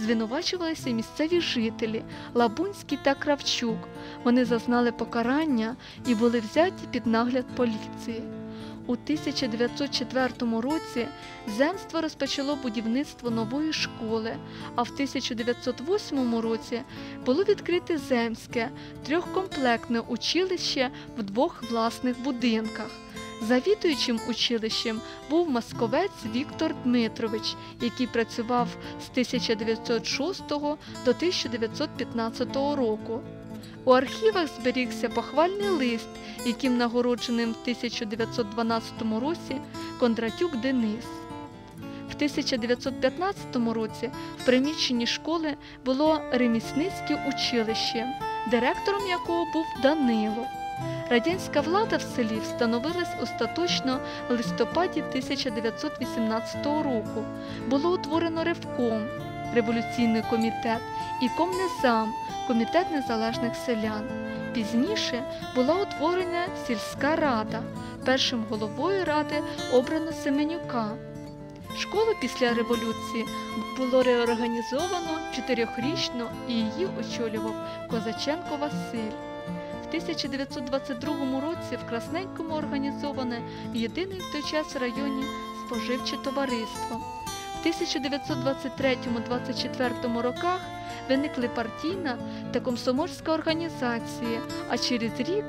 звинувачувалися місцеві жителі Лабунський та Кравчук. Вони зазнали покарання і були взяті під нагляд поліції. У 1904 році земство розпочало будівництво нової школи, а в 1908 році було відкрите земське трьохкомплектне училище в двох власних будинках. Завідуючим училищем був московець Віктор Дмитрович, який працював з 1906 до 1915 року. У архівах зберігся похвальний лист, яким нагородженим в 1912 році Кондратюк Денис. В 1915 році в приміщенні школи було ремісницьке училище, директором якого був Данило. Радянська влада в селі встановилась остаточно в листопаді 1918 року. Було утворено Ревком, революційний комітет і Комнезам, комітет незалежних селян. Пізніше була утворена сільська рада. Першим головою ради обрано Семенюка. Школу після революції було реорганізовано чотирьохрічно і її очолював Козаченко Василь. В 1922 році в Красненькому організоване єдине в той час в районі споживче товариство. В 1923-24 роках виникли партійна та комсомольська організації, а через рік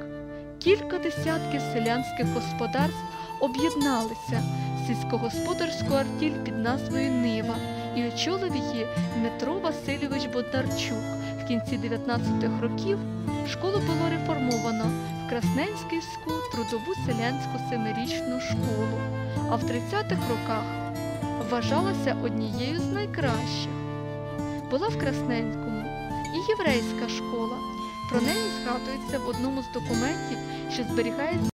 кілька десятків селянських господарств об'єдналися в сільськогосподарську артіль під назвою Нива і очолив її Дмитро Васильович Бондарчук. В кінці 19-х років школу було реформовано в Красненськівську трудову селянську семирічну школу, а в 30-х роках вважалася однією з найкращих. Була в Красненському і єврейська школа. Про неї згадується в одному з документів, що зберігається